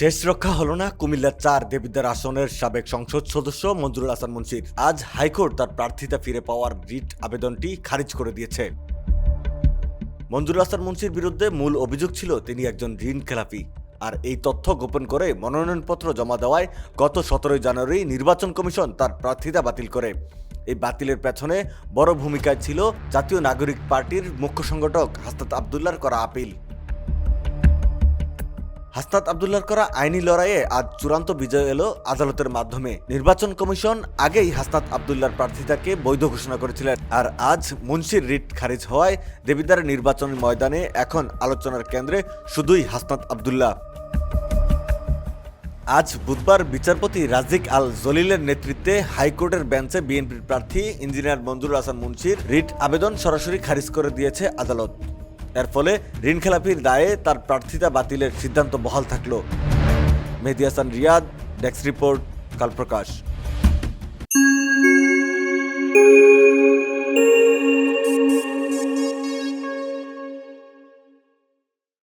শেষ রক্ষা হলো না কুমিল্লার চার দেবিদ্বার আসনের সাবেক সংসদ সদস্য মঞ্জুরুল হাসান মুন্সির। আজ হাইকোর্ট তার প্রার্থিতা ফিরে পাওয়ার রিট আবেদনটি খারিজ করে দিয়েছে। মঞ্জুরুল হাসান মুন্সির বিরুদ্ধে মূল অভিযোগ ছিল, তিনি একজন ঋণ খেলাপি। আর এই তথ্য গোপন করে মনোনয়নপত্র জমা দেওয়ায় গত সতেরোই জানুয়ারি নির্বাচন কমিশন তার প্রার্থিতা বাতিল করে। এই বাতিলের পেছনে বড় ভূমিকায় ছিল জাতীয় নাগরিক পার্টির মুখ্য সংগঠক হাস্তাত আবদুল্লার করা আপিল। হাসনাত আবদুল্লার করা আইনি লড়াইয়ে আজ চূড়ান্ত বিজয় এলো আদালতের মাধ্যমে। নির্বাচন কমিশন আগেই হাসনাত আবদুল্লার প্রার্থিতাকে বৈধ ঘোষণা করেছিলেন। আর আজ মুন্সির রিট খারিজ হওয়ায় দেবিদ্বারের নির্বাচনী ময়দানে এখন আলোচনার কেন্দ্রে শুধুই হাসনাত আবদুল্লাহ আজ বুধবার বিচারপতি রাজিক আল জলিলের নেতৃত্বে হাইকোর্টের বেঞ্চে বিএনপির প্রার্থী ইঞ্জিনিয়ার মঞ্জুর হাসান মুন্সির রিট আবেদন সরাসরি খারিজ করে দিয়েছে আদালত। এর ফলে ঋণখেলাপির দায়ে তার প্রার্থিতা বাতিলের সিদ্ধান্ত বহাল থাকল। Mehedi Hasan, Riyad desk report, Kalprakash.